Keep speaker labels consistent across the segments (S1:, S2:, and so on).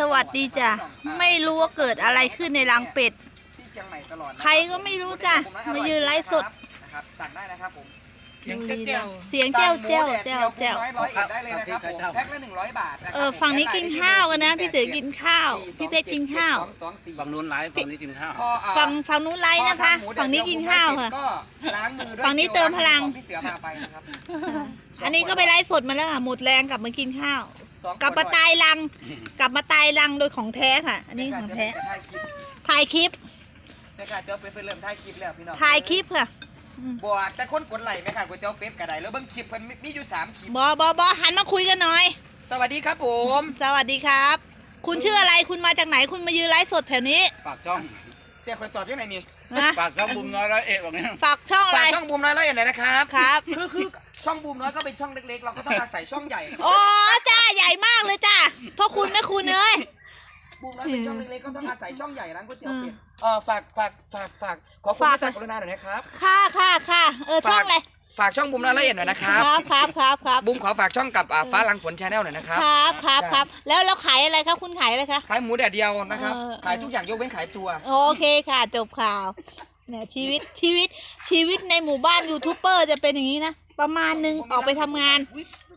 S1: สวัสดีจ้ะ ไม่รู้ว่าเกิดอะไรขึ้นในรังเป็ด
S2: ที่เชียงใหม่ตลอดนะ
S1: ใครก็ไม่รู้จ้ะ มายืนไลฟ์สด
S2: นะครับสั่งได้นะครับผม
S3: เสียงเจ้า
S1: เสียงเจ้าเจ้าเจ้าเจ้า
S2: สั่งหมูแดดเดียวร้อยร้อยเอ็ดได้เลยนะครับผมแพ็คละหนึ่งร้อยบาทนะครับ
S1: เออฝั่งนี้กินข้าวกันนะ พี่เสือกินข้าว พี่เพชรกินข้าว
S2: สองสองสี่
S4: ฝั่งนู้นไลฟ์ฝั่งนี้กินข้าว
S2: พออ่า
S1: ฝั่งฝั่งนู้นไลฟ์นะคะ
S2: พอทำหมูแดด
S1: ฝั่งนี้กินข้าวค่ะ
S2: ก็ล้างมือด้วย
S1: ฝั่งนี้เติมพลัง
S2: พี่เสือพาไปนะครับ
S1: อันนี้ก็ไปไลฟ์สดมาแล้วค่ะ หมดแรงกลับมากินข้าว
S2: สอง
S1: กลับมาตายรัง กลับมาตายรังโดยของแท้ค่ะ อันนี้ของแท้ถ่ายคลิป
S2: ในการเจ้าเป็ดเพิ่นเริ่มถ่ายคลิปแล้วพี่น้อง
S1: ถ่ายคลิปค่ะ
S2: บวกแต่คนกดไลค์ไหมค่ะก๋วยเตี๋ยวเป็ดกระไดแล้วเบิ่งคลิปเพิ่นมีมีอยู่สามคลิป
S1: บอบอบอหันมาคุยกันหน่อย
S2: สวัสดีครับผม
S1: สวัสดีครับ คุณชื่ออะไรคุณมาจากไหนคุณมายืนไลฟ์สดแถวนี้
S4: ฝากช่อง
S2: เสียคนตอบยังไงนี่
S1: นะ
S4: ฝากช่องบุมน้อยร้อยเอ็ดแบบนี้
S1: ฝากช่องอะไร
S2: ฝากช่องบูมน้อยร้อยเอ็ดหน่อยนะครับ
S1: ครับ
S2: คือคือ ช่องบูมน้อยก็เป็นช่องเล็กๆ เราก็ต้องอาศัยช่องใหญ่
S1: โอ้จ้าใหญ่มากเลยจ้าพ่อคุณแม่คุณเอ้ย
S2: บูมน้อยเป็นช่องเล็กๆก็ต้องอาศัยช่องใหญ่ร้านก๋วยเตี๋ยวเป็ดเออฝากฝากฝากฝากขอคุณ
S1: ฝาก
S2: พระจักรุณาหน่อยนะครับ
S1: ค่ะค่ะค่ะเออช่องอะไร
S2: ฝากช่องบูมน้อยร้อยเอ็ดหน่อยนะค
S1: ค
S2: รั
S1: รับบครับครับครับ
S2: บูมขอฝากช่องกับอ่าฟ้าหลังฝนชาแนลหน่อยนะครับ
S1: ครับครับครับแล้วแล้วขายอะไรครับคุณขายอะไรคะ
S2: ขายหมูแดดเดียวนะครับ
S1: เออ
S2: ขายทุกอย่างยกเว้นขายตัว
S1: โอเคค่ะจบข่าวเนี่ยชีวิตชีวิตชีวิตในหมู่บ้านยูทูบเบอร์จะเป็นอย่างนี้นะ ประมาณนึงออกไปทำงาน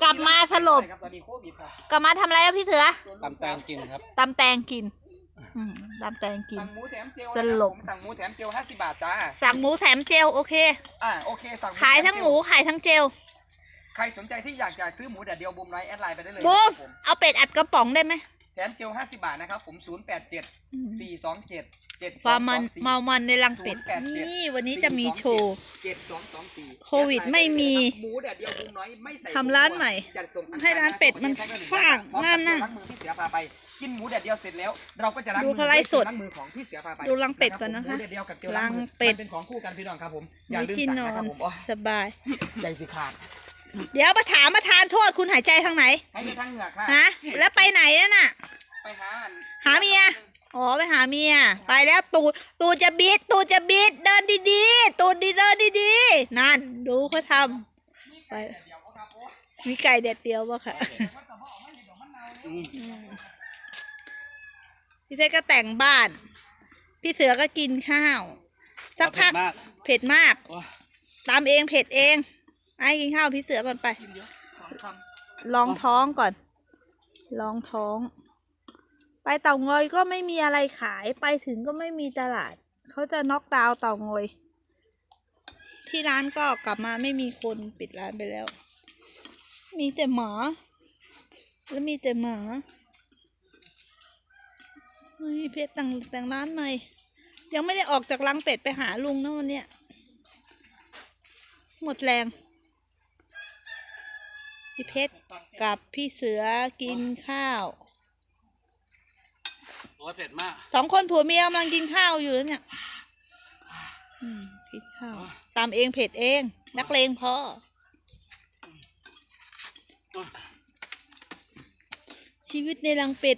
S1: กลับมาสลบ
S2: ตอนนี้โควิดครับ
S1: กลับมาทำอะไรอะพี่เสือ
S4: ตำแตงกินครับ
S1: ตำแตงกินอืมตำแตงกิน
S2: สั่งหมูแถมเจล
S1: สลบ
S2: นะครับผมสั่งหมูแถมเจล50บาทจ้า
S1: สั่งหมูแถมเจลโอเค
S2: อ่าโอเคสั่ง
S1: ขายทั้งหมูขายทั้งเจล
S2: ใครสนใจที่อยากจะซื้อหมูแดดเดียวบูมน้อยแอดไลน์ไปได้เลย
S1: บูม
S2: นะครับผม
S1: เอาเป็ดอัดกระป๋องได้ไหม
S2: แถมเจล50 บาทนะครับผม 0 8 7 4 2 7 7
S1: ฟาร์มันเมามันในรังเป็ด
S2: 087
S1: นี่วันนี้จะมีโชว์
S2: 7 2 2 4
S1: โควิดไม่มี
S2: หมูแดดเดียวบูมน้อยไม่ใส่
S1: ทำร้านใหม่
S2: จัดส่งอังค
S1: ให้ร้านเป็ดมันฟาง
S2: พร้อม
S1: นั่
S2: กับ
S1: นน่ะ
S2: ล้างมือที่เสือพาไปกินหมูแดดเดียวเสร็จแล้ว เราก็จะล้าง
S1: ดู
S2: มือ
S1: เขาไลฟ์สด
S2: ด้วยล้างมือของพี่เสือพาไป
S1: ดูรังเป็ดก่อนนะคะ
S2: หมูแดดเดียวกับเจลล้างมือ
S1: รังเป็ด
S2: มันเป็นของคู่กันพี่น้องครับผมอย่า
S1: มี
S2: ลืม
S1: ที่
S2: สั่ง
S1: นอ
S2: นะครั
S1: น
S2: บผมโอ้ย
S1: สบาย
S2: ใจสิขาด
S1: เดี๋ยวมาถามมาทานโทษคุณหายใจทางไหน
S2: ให้ไปทางเหงือกค่ะ
S1: ฮะแล้วไปไหนนั่นน่ะ
S2: ไปหา
S1: หาเมีย อ๋อไปหาเมีย ไปแล้วตูดตูดจะบิด ตูดจะบิด เดินดีๆ ตูดดีเดินดีๆ นั่น ดูเขาทำไปมีไก่เด็ดเดียวป่ะค่ะพี่เพชรก็แต่งบ้าน พี่เสือก็กินข้าว สักพัก
S4: มาก
S1: เผ็ดมาก
S4: โอ้ย
S1: ตามเองเผ็ดเอง ไอ้กินข้าวพี่เสือก่อนไปลองท้องก่อน ลองท้อง ไปเต่างอยก็ไม่มีอะไรขาย ไปถึงก็ไม่มีตลาด เขาจะน็อกดาวน์เต่างอย ที่ร้านก็กลับมาไม่มีคนปิดร้านไปแล้ว มีแต่หมา แล้วมีแต่หมาเฮ้ยเพชรแต่งแต่งร้านใหม่ ยังไม่ได้ออกจากรังเป็ดไปหาลุงนะวันเนี้ยหมดแรง พี่เพชรกับพี่เสือกินข้าว
S4: โอ้ยเผ็ดมาก
S1: สองคนผัวเมียกำลังกินข้าวอยู่แล้วเนี่ยอืมกินข้าวตามเองเผ็ดเอง นักเลงพอชีวิตในรังเป็ด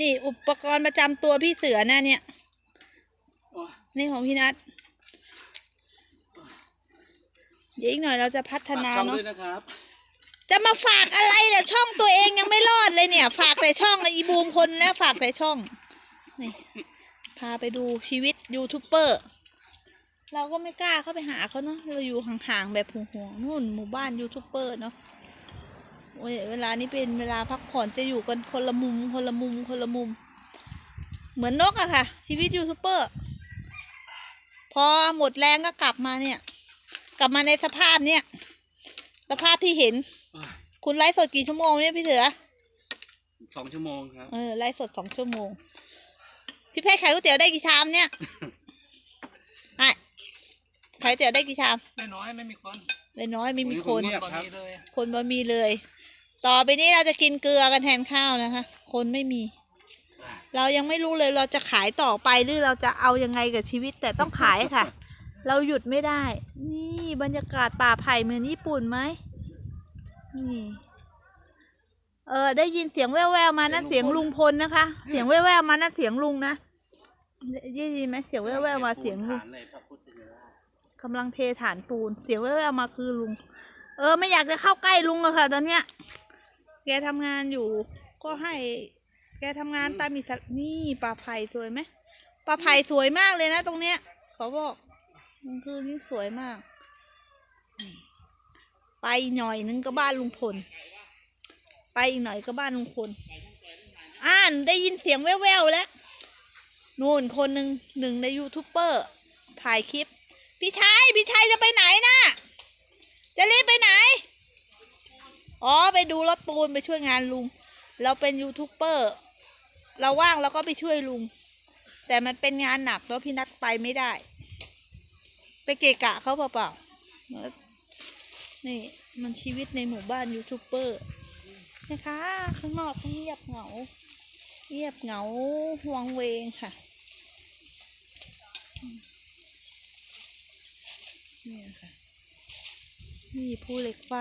S1: นี่อุปกรณ์ประจำตัวพี่เสือนะเนี่ย
S4: โอ้ย
S1: นี่ของพี่นัท เดี๋ยวอีกหน่อยเราจะพัฒนา
S4: ฝกช่อง
S1: เนาะ
S4: ด้วยนะครับ
S1: จะมาฝากอะไรล่ะช่องตัวเองยังไม่รอดเลยเนี่ย ฝากแต่ช่องอีบูมคนแล้วฝากแต่ช่องนี่พาไปดูชีวิตยูทูบเบอร์เราก็ไม่กล้าเข้าไปหาเขาเนาะเราอยู่ห่างๆแบบห่วงๆนู่นหมู่บ้านยูทูบเบอร์เนาะโอ้ยเวลานี้เป็นเวลาพักผ่อนจะอยู่กันคนละมุมคนละมุมคนละมุม เหมือนนกอะค่ะ ชีวิตยูทูบเบอร์พอหมดแรงก็กลับมาเนี่ย กลับมาในสภาพเนี่ยสภาพที่เห็น
S4: โอ้ย
S1: คุณไลฟ์สดกี่ชั่วโมงเนี่ยพี่เสือ
S4: สองชั่วโมงครับ
S1: เออไลฟ์สดสองชั่วโมง พี่เพชรขายก๋วยเตี๋ยวได้กี่ชามเนี่ยไอ้ขายก๋วยเตี๋ยวได้กี่ชาม
S3: น้อยๆไม่มีคน
S1: เลยน้อยไม่มีคน
S4: เงียบ
S3: ตอน
S4: ครับ
S3: นี้เลย
S1: คนบ่มีเลย ต่อไปนี้เราจะกินเกลือกันแทนข้าวนะคะ คนไม่มี เรายังไม่รู้เลยเราจะขายต่อไปหรือเราจะเอายังไงกับชีวิตแต่ต้องขายค่ะ เราหยุดไม่ได้ นี่บรรยากาศป่าไผ่เหมือนญี่ปุ่นไหมนี่เออได้ยินเสียงแว่วๆมานั่นเสียงลุงพลนะคะ เสียงแว่วๆมานั่นเสียงลุงนะได้ยินไหมเสียงแว่วๆมาเสียงลุง
S4: ฐานเลยพระพุทธเจ้ากำ
S1: ลังเทฐานปูน เสียงแว่วๆมาคือลุง เออ ไม่อยากจะเข้าใกล้ลุงอะค่ะ ตอนเนี้ย แกทำงานอยู่ ก็ให้ แกทำงานตามอิสระนี่ปลาไผ่สวยไหมปลาไผ่สวยมากเลยนะ ตรงเนี้ยเขาบอก กลางคืนนี่สวยมาก ไปหน่อยนึงก็บ้านลุงพล ไปอีกหน่อยก็บ้านลุงพล อ่านได้ยินเสียงแว่วๆแล้วนู่นคนหนึ่งหนึ่งในยูทูบเบอร์ถ่ายคลิป พี่ชายพี่ชายจะไปไหนนะจะรีบไปไหน อ๋อไปดูรถปูนไปช่วยงานลุง เราเป็นยูทูบเบอร์ เราว่างเราก็ไปช่วยลุง แต่มันเป็นงานหนักแล้วพี่นัดไปไม่ได้ เกะกะเขาเปล่าๆนี่มันชีวิตในหมู่บ้านยูทูบเบอร์นะคะข้างนอกเงียบเหงา เงียบเหงาวงเวงค่ะนี่ค่ะนี่ภูเหล็กไฟ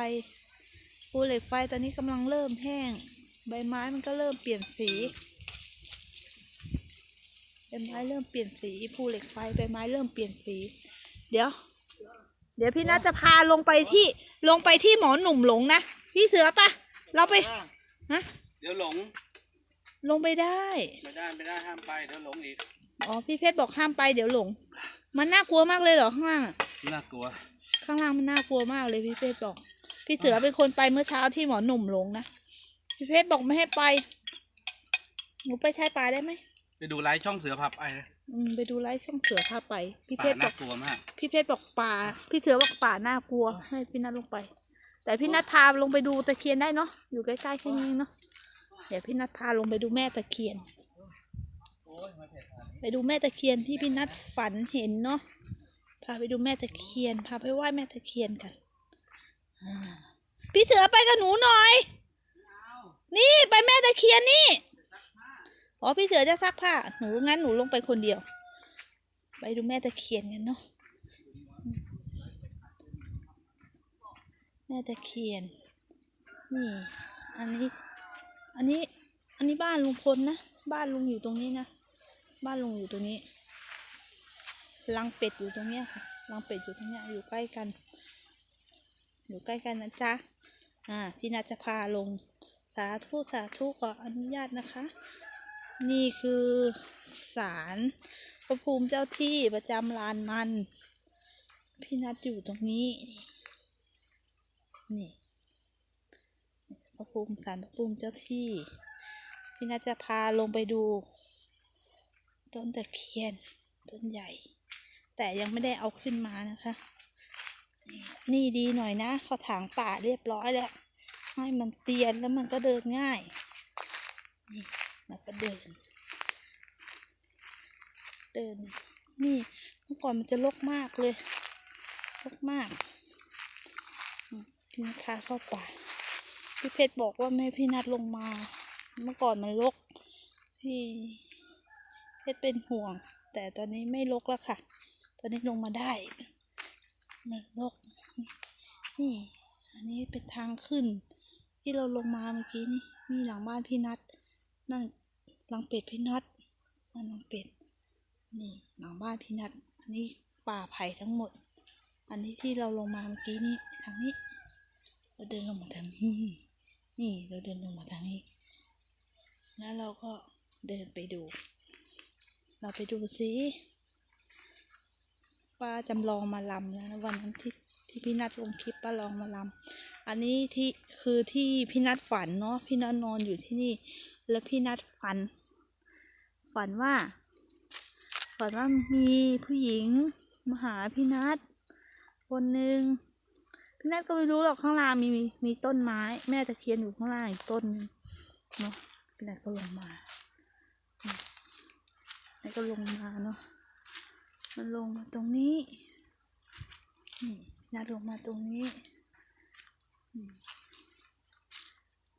S1: ภูเหล็กไฟตอนนี้กำลังเริ่มแห้ง ใบไม้มันก็เริ่มเปลี่ยนสีใบไม้เริ่มเปลี่ยนสีภูเหล็กไฟใบไม้เริ่มเปลี่ยนสี เดี๋ยว เดี๋ยวพี่นัทจะพาลงไปที่ลงไปที่หมอหนุ่มหลงนะพี่เสือปะเราไปฮะ
S4: เดี๋ยวหลง
S1: ลงไปได้
S4: ไม่ได้ไม่ได้ห้ามไปเดี๋ยวหลงอีก
S1: อ๋อพี่เพชรบอกห้ามไปเดี๋ยวหลง มันน่ากลัวมากเลยเหรอข้างล่างอะ
S4: น่ากลัว
S1: ข้างล่างมันน่ากลัวมากเลยพี่เพชรบอก พี่เสือเป็นคนไปเมื่อเช้าที่หมอหนุ่มหลงนะพี่เพชรบอกไม่ให้ไปหนูไปชายป่าได้ไหม
S4: ไปดูไลฟ์ช่องเสือผับไอ
S1: อืม ไปดูไลฟ์ช่องเสือพาไป พี่เพ
S4: ป่า
S1: ชรบ
S4: น่า
S1: อก
S4: กลัวมาก
S1: พี่เพชรบอกป่า พี่เสือบอกป่าน่ากลัว ให้พี่นัทลงไป แต่พี่นัทพาลงไปดูตะเคียนได้เนาะ อยู่ใกล้ๆแค่นี้เนาะ เดี๋ยวพี่นัทพาลงไปดูแม่ตะเคียน ไปดูแม่ตะเคียนที่พี่นัทฝันเห็นเนาะ พาไปดูแม่ตะเคียน พาไปไหว้แม่ตะเคียนกันอ่าพี่เสือไปกับหนูหน่อย นี่ไปแม่ตะเคียนนี่ อ๋อพี่เสือจะซักผ้า หนูงั้นหนูลงไปคนเดียว ไปดูแม่ตะเคียนกันเนาะ แม่ตะเคียน นี่ อันนี้ อันนี้ อันนี้บ้านลุงพลนะ บ้านลุงอยู่ตรงนี้นะ บ้านลุงอยู่ตรงนี้รังเป็ดอยู่ตรงเนี้ยค่ะรังเป็ดอยู่ตรงเนี้ย อยู่ใกล้กัน อยู่ใกล้กันนะจ๊ะ อ่า พี่นาจะพาลง สาธุสาธุขออนุญาตนะคะ นี่คือศาลพระภูมิเจ้าที่ประจำลานมัน พี่นัดอยู่ตรงนี้ นี่พระภูมิศาลพระภูมิเจ้าที่ พี่นัดจะพาลงไปดู ต้นตะเคียน ต้นใหญ่ แต่ยังไม่ได้เอาขึ้นมานะคะ นี่ดีหน่อยนะเขาถางป่าเรียบร้อยแล้วให้มันเตียนแล้วมันก็เดินง่าย นี่ มันก็เดิน เดิน นี่เมื่อก่อนมันจะรกมากเลยรกมากพี่นัทพาเข้าป่าพี่เพชรบอกว่าไม่พี่นัดลงมา เมื่อก่อนมันรกพี่เพชรเป็นห่วง แต่ตอนนี้ไม่รกแล้วค่ะ ตอนนี้ลงมาได้มันรกนี่ อันนี้เป็นทางขึ้น ที่เราลงมาเมื่อกี้นี่นี่หลังบ้านพี่นัด นั่นหลังเป็ดพี่นัดนั่นหลังเป็ด นี่หลังบ้านพี่นัดอันนี้ป่าไผ่ทั้งหมด อันนี้ที่เราลงมาเมื่อกี้นี่ทางนี้ เราเดินลงมาทางนี้นี่เราเดินลงมาทางนี้ แล้วเราก็เดินไปดู เราไปดูสิป้าจำลองมาลำแล้ววันนั้นที่ที่พี่นัดลงคลิปป้าลองมาลำอันนี้ที่คือที่พี่นัดฝันเนาะพี่นัดนอนอยู่ที่นี่ แล้วพี่นัดฝัน ฝันว่า ฝันว่ามีผู้หญิงมาหาพี่นัดคนหนึ่งพี่นัดก็ไม่รู้หรอกข้างล่างมีมีมีต้นไม้ แม่ตะเคียนอยู่ข้างล่างอีกต้นเนาะพี่นัดก็ลงมาอืมแล้วก็ลงมาเนาะมันลงมาตรงนี้นี่นัดลงมาตรงนี้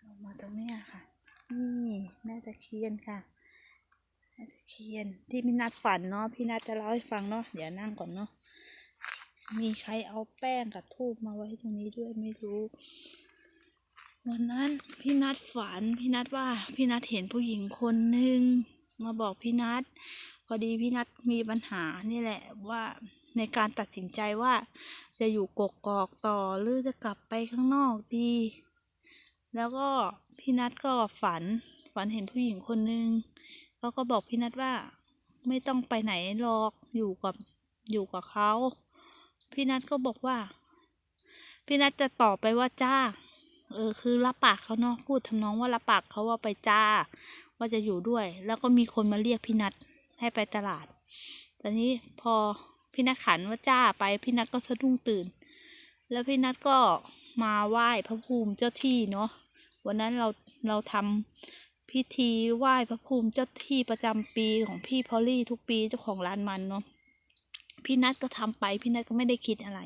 S1: ลงมาตรงนี้ค่ะ นี่แม่ตะเคียนค่ะแม่ตะเคียนที่พี่นัดฝันเนาะพี่นัดจะเล่าให้ฟังเนาะเดี๋ยวนั่งก่อนเนาะมีใครเอาแป้งกับทูบมาไว้ตรงนี้ด้วยไม่รู้วันนั้นพี่นัดฝันพี่นัดว่าพี่นัดเห็นผู้หญิงคนหนึ่งมาบอกพี่นัดพอดีพี่นัดมีปัญหานี่แหละว่าในการตัดสินใจว่า จะอยู่กกอกต่อหรือจะกลับไปข้างนอกดี แล้วก็พี่นัทก็ฝัน ฝันเห็นผู้หญิงคนนึงเขาก็บอกพี่นัทว่าไม่ต้องไปไหนหรอกอยู่กับอยู่กับเขาพี่นัทก็บอกว่า พี่นัทจะตอบไปว่าจ้า เออคือรับปากเขาเนาะพูดทำนองว่ารับปากเขาว่าไปจ้า ว่าจะอยู่ด้วย แล้วก็มีคนมาเรียกพี่นัทให้ไปตลาดตอนนี้พอพี่นัทขันว่าจ้าไปพี่นัทก็สะดุ้งตื่น แล้วพี่นัทก็ มาไหว้พระภูมิเจ้าที่เนาะวันนั้นเราเราทำพิธีไหว้พระภูมิเจ้าที่ประจำปีของพี่พอลลี่ทุกปีเจ้าของร้านมันเนาะพี่นัทก็ทำไปพี่นัทก็ไม่ได้คิดอะไร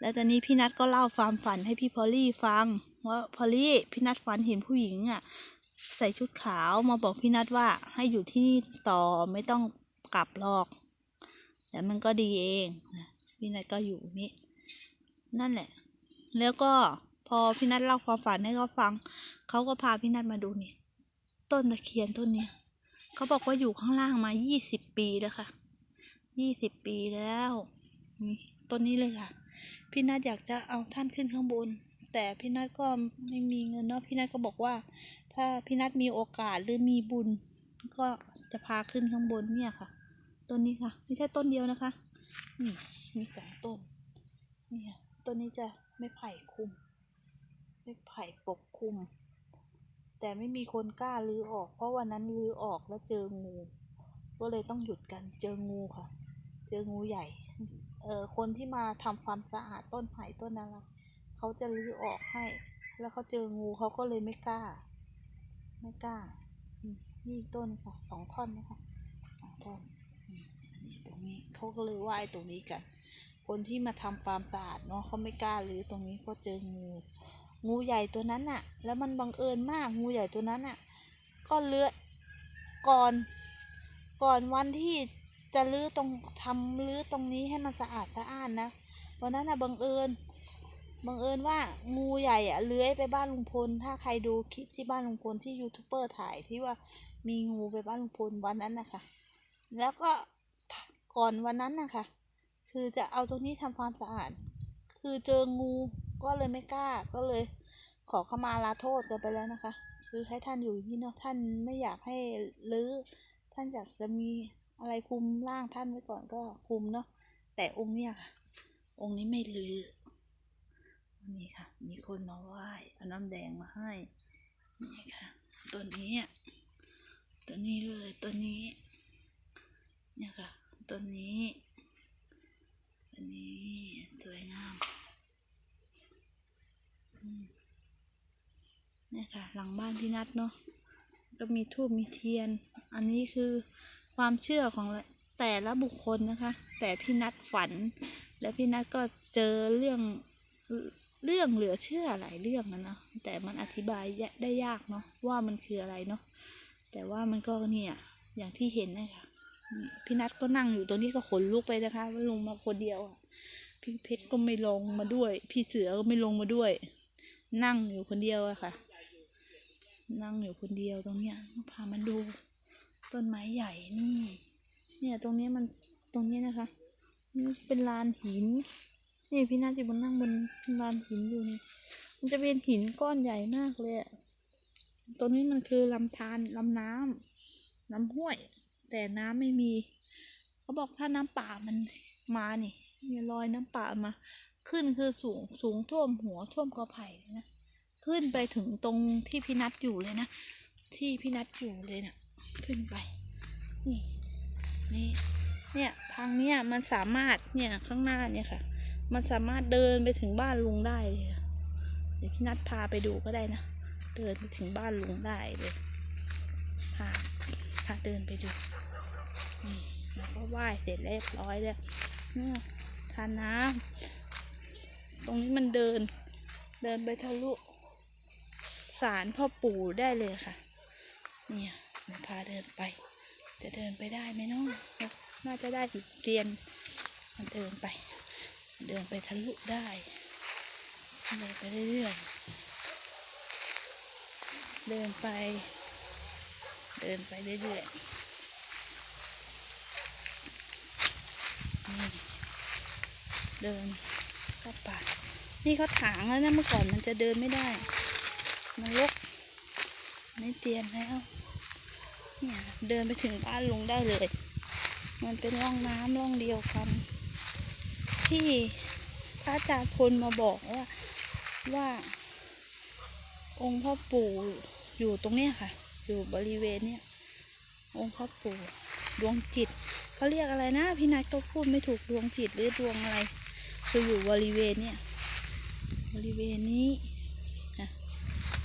S1: แล้วตอนนี้พี่นัทก็เล่าความฝันให้พี่พอลลี่ฟังว่าพอลลี่พี่นัทฝันเห็นผู้หญิงอะใส่ชุดขาวมาบอกพี่นัทว่าให้อยู่ที่นี่ต่อไม่ต้องกลับหรอกแต่มันก็ดีเองนะพี่นัทก็อยู่นี่นั่นแหละ แล้วก็พอพี่นัทเล่าความฝันให้เขาฟัง เขาก็พาพี่นัทมาดูนี่ ต้นตะเคียนต้นเนี้ยเขาบอกว่าอยู่ข้างล่างมายี่สิบปีแล้วค่ะ ยี่สิบปีแล้ว ต้นนี้เลยค่ะ พี่นัทอยากจะเอาท่านขึ้นข้างบน แต่พี่นัทก็ไม่มีเงินเนาะ พี่นัทก็บอกว่า ถ้าพี่นัทมีโอกาสหรือมีบุญ ก็จะพาขึ้นข้างบนเนี่ยค่ะ ต้นนี้ค่ะ ไม่ใช่ต้นเดียวนะคะ นี่มีสองต้น นี่ค่ะต้นนี้จะ ไม่ไผ่คุม ไม่ไผ่ปกคุม แต่ไม่มีคนกล้าลื้อออก เพราะวันนั้นลื้อออกแล้วเจองู ก็เลยต้องหยุดกัน เจองูค่ะ เจองูใหญ่ เออคนที่มาทำความสะอาดต้นไผ่ต้นอะไรเขาจะรื้อออกให้ แล้วเขาเจองูเขาก็เลยไม่กล้า ไม่กล้า นี่ต้นค่ะสองท่อนนะคะสองท่อนตรงนี้เขาก็เลยไหว้ตรงนี้กัน คนที่มาทำความสะอาดเนาะเขาไม่กล้ารื้อตรงนี้ก็เจองูงูใหญ่ตัวนั้นน่ะ แล้วมันบังเอิญมากงูใหญ่ตัวนั้นน่ะ ก็เลื้อยก่อน ก่อนวันที่จะรื้อตรงทำรื้อตรงนี้ให้มันสะอาดสะอ้านนะวันนั้นน่ะบังเอิญบังเอิญว่างูใหญ่อะเลื้อยไปบ้านลุงพล ถ้าใครดูคลิปที่บ้านลุงพลที่ยูทูบเบอร์ถ่ายที่ว่ามีงูไปบ้านลุงพลวันนั้นนะคะแล้วก็ก่อนวันนั้นนะคะ คือจะเอาตรงนี้ทำความสะอาด คือเจองูก็เลยไม่กล้า ก็เลยขอเข้ามาลาโทษกันไปแล้วนะคะ คือให้ท่านอยู่ที่เนาะท่านไม่อยากให้รื้อ ท่านอยากจะมีอะไรคุมร่างท่านไว้ก่อนก็คุมเนาะ แต่องค์เนี้ยค่ะ องค์นี้ไม่รื้อนี่ค่ะ มีคนมาไหว้เอาน้ำแดงมาให้ นี่ค่ะตัวนี้ตัวนี้เลยตัวนี้ เนี่ยค่ะตัวนี้ ตัวนี้สวยงามนี่ค่ะ หลังบ้านพี่นัทเนาะก็มีทูบมีเทียน อันนี้คือความเชื่อของแต่ละบุคคลนะคะ แต่พี่นัทฝัน และพี่นัทก็เจอเรื่องเรื่องเหลือเชื่อหลายเรื่องนะเนาะแต่มันอธิบายได้ยากเนาะว่ามันคืออะไรเนาะแต่ว่ามันก็เนี่ยอย่างที่เห็นนะคะ พี่นัทก็นั่งอยู่ตรงนี้ก็ขนลุกไปนะคะว่าลงมาคนเดียวพี่เพชรก็ไม่ลงมาด้วย พี่เสือก็ไม่ลงมาด้วย นั่งอยู่คนเดียวอะค่ะ นั่งอยู่คนเดียวตรงเนี้ยพามันดู ต้นไม้ใหญ่นี่ เนี่ยตรงเนี้ยมันตรงนี้นะคะนี่เป็นลานหิน นี่พี่นาจะบนนั่งบนลานหินอยู่นี่มันจะเป็นหินก้อนใหญ่มากเลยตรงนี้มันคือลำธารลำน้ำลำห้วย แต่น้ำไม่มี เขาบอกถ้าน้ำป่ามันมานี่เนี่ยลอยน้ำป่ามา ขึ้นคือสูงสูงท่วมหัวท่วมกอไผ่เลยนะ ขึ้นไปถึงตรงที่พี่นัทอยู่เลยนะ ที่พี่นัทอยู่เลยนะ่ะ ขึ้นไป นี่ นี่ เนี่ยทางเนี้ยมันสามารถเนี่ยข้างหน้าเนี่ยค่ะ มันสามารถเดินไปถึงบ้านลุงได้เลยเดี๋ยวพี่นัทพาไปดูก็ได้นะ เดินไปถึงบ้านลุงได้เลยพา พาเดินไปดูนี่แล้วก็ไหว้เสร็จเรียบร้อยแล้วเนี่ยทานน้ำตรงนี้มันเดิน เดินไปทะลุศาลพ่อปู่ได้เลยค่ะ เนี่ยเดี๋ยวพาเดินไป จะเดินไปได้ไหมเนาะน่าจะได้อีกเรียน มันเดินไป เดินไปทะลุได้เดินไปเรื่อยๆเดินไป เดินไปเรื่อยๆ เดินเข้าป่า นี่เขาถางแล้วนะเมื่อก่อนมันจะเดินไม่ได้ มันรกไม่เตียนแล้ว เนี่ยเดินไปถึงบ้านลุงได้เลย มันเป็นร่องน้ำร่องเดียวกัน ที่พระอาจารย์พลมาบอกว่าว่า องค์พ่อปู่อยู่ตรงเนี้ยค่ะ อยู่บริเวณเนี้ยองค์พ่อปู่ดวงจิตเขาเรียกอะไรนะพี่นัทก็พูดไม่ถูกดวงจิตหรือดวงอะไรคืออยู่บริเวณเนี้ยบริเวณนี้นะ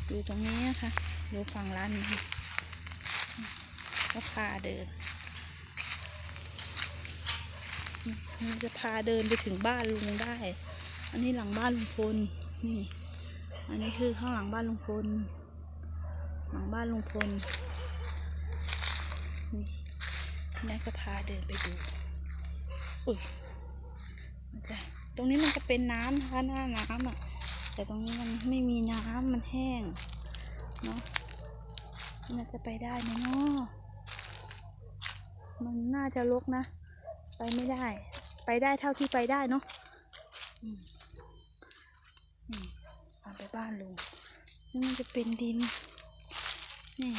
S1: อยู่ตรงนี้นะคะอยู่ฝั่งร้านนี้ก็พาเดินมันจะพาเดินไปถึงบ้านลุงได้ อันนี้หลังบ้านลุงพลนี่ อันนี้คือข้างหลังบ้านลุงพล หลังบ้านลุงพลนี่พี่ก็พาเดินไปดู อุ้ยมันจะตรงนี้มันจะเป็นน้ำนะคะหน้าน้ำอะ แต่ตรงนี้มันไม่มีน้ำมันแห้ง เนาะมันจะไปได้ไหมเนาะมันน่าจะลกนะ ไปไม่ได้ ไปได้เท่าที่ไปได้เนาะอืมอืมพาไปบ้านลุงนี่มันจะเป็นดิน นี่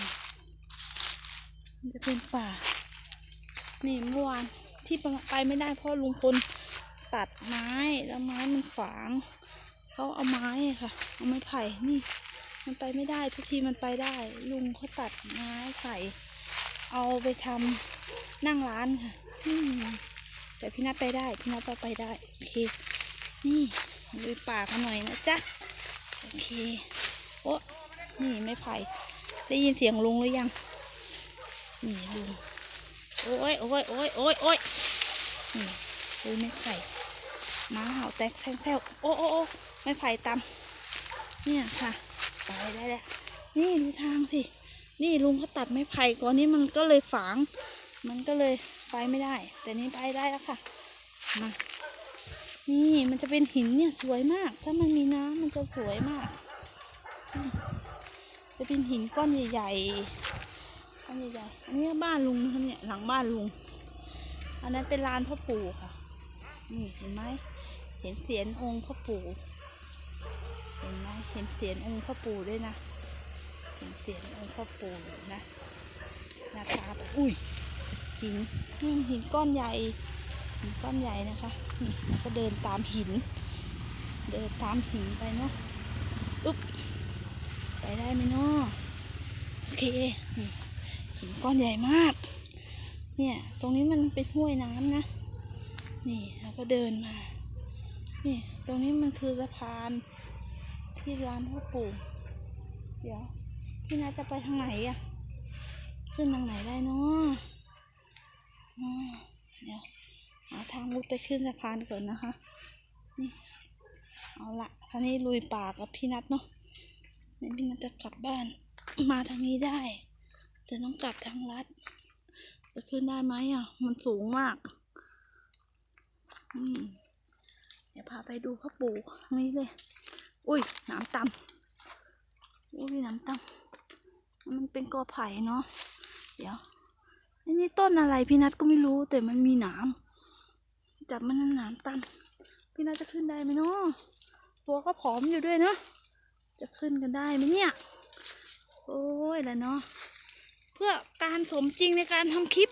S1: มันจะเป็นป่า นี่เมื่อวานที่ไปไม่ได้เพราะลุงพลตัดไม้แล้วไม้มันขวางเขาเอาไม้ค่ะเอาไม้ไผ่นี่ มันไปไม่ได้ทุกทีมันไปได้ ลุงเขาตัดไม้ไผ่เอาไปทำนั่งร้านค่ะอืแต่พี่นัทไปได้พี่นัทไปได้โอเคนี่ดูป่ากันหน่อยนะจ๊ะโอเคโอ้นี่ไม่ไผ่ ได้ยินเสียงลุงหรือยัง นี่ลุง โอ้ยโอ้ยโอ้ยโอ้ยโอ้ยนี่ดูไม่ไผ่หมาเห่าแตกแทงแถวโอ้โอ้โอ้ไม่ไผ่ตำเนี่ยค่ะไปได้แล้วนี่ดูทางสิ นี่ลุงเขาตัดไม้ไผ่ก่อนนี้มันก็เลยฝาง มันก็เลยไปไม่ได้ แต่นี่ไปได้แล้วค่ะ มา นี่มันจะเป็นหินเนี่ยสวยมาก ถ้ามันมีน้ำมันจะสวยมากอื จะเป็นหินก้อนใหญ่ๆก้อนใหญ่ๆอันนี้บ้านลุงนะคะเนี่ยหลังบ้านลุง อันนั้นเป็นลานพ่อปู่ค่ะ นี่เห็นไหมเห็นเสียนองค์พ่อปู่เห็นไหมเห็นเสียนองค์พ่อปู่ด้วยนะเห็นเสียนองค์พ่อปู่นะนะคะอุ้ยหินนี่หินก้อนใหญ่หินก้อนใหญ่นะคะนี่ก็เดินตามหิน เดินตามหินไปเนาะอุ๊บ ได้ไหมเนาะโอเคนี่หินก้อนใหญ่มาก เนี่ย ตรงนี้มันเป็นห้วยน้ำนะ นี่แล้วก็เดินมา นี่ ตรงนี้มันคือสะพานที่ร้านพ่อปู่ เดี๋ยว พี่นาจะไปทางไหนอะขึ้นทางไหนได้เนาะอ๋อเดี๋ยวหาทางมุดไปขึ้นสะพานก่อนนะคะ นี่ เอาละท่านี้ลุยป่ากับพี่นัทเนาะ นี่พี่นัทจะกลับบ้านมาทางนี้ได้ แต่ต้องกลับทางลัดจะขึ้นได้ไหมอะ มันสูงมาก อืมเดี๋ยวพาไปดูพ่อปู่ทางนี้เลย อุ้ยน้ำต่ำอุ้ยน้ำต่ำมันเป็นกอไผ่เนาะ เดี๋ยวอันนี้ต้นอะไรพี่นัทก็ไม่รู้แต่มันมีหนามจับมันหนามตันพี่นัทจะขึ้นได้ไหมเนาะตัวก็ผอมอยู่ด้วยเนาะ จะขึ้นกันได้ไหมเนี่ย โอ้ยแล้วเนาะ เพื่อการสมจริงในการทำคลิป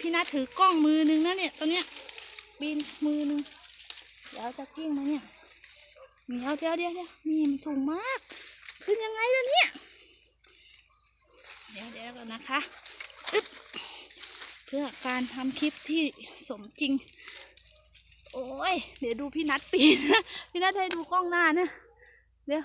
S1: พี่นัทถือกล้องมือหนึงนะเนี่ยตอนเนี้ยปีนมือหนึงเดี๋ยวจะกิ้งไหมเนี่ยเดี๋ยวเดี๋ยวเดี๋ยวเดี๋ยวนี่มันสูงมาก ขึ้นยังไงล่ะเนี่ย เดี๋ยวเดี๋ยวก่อนนะคะเพื่อการทำคลิปที่สมจริง โอ้ย เดี๋ยวดูพี่นัดปีนนะ พี่นัดให้ดูกล้องหน้านะ เดี๋ยว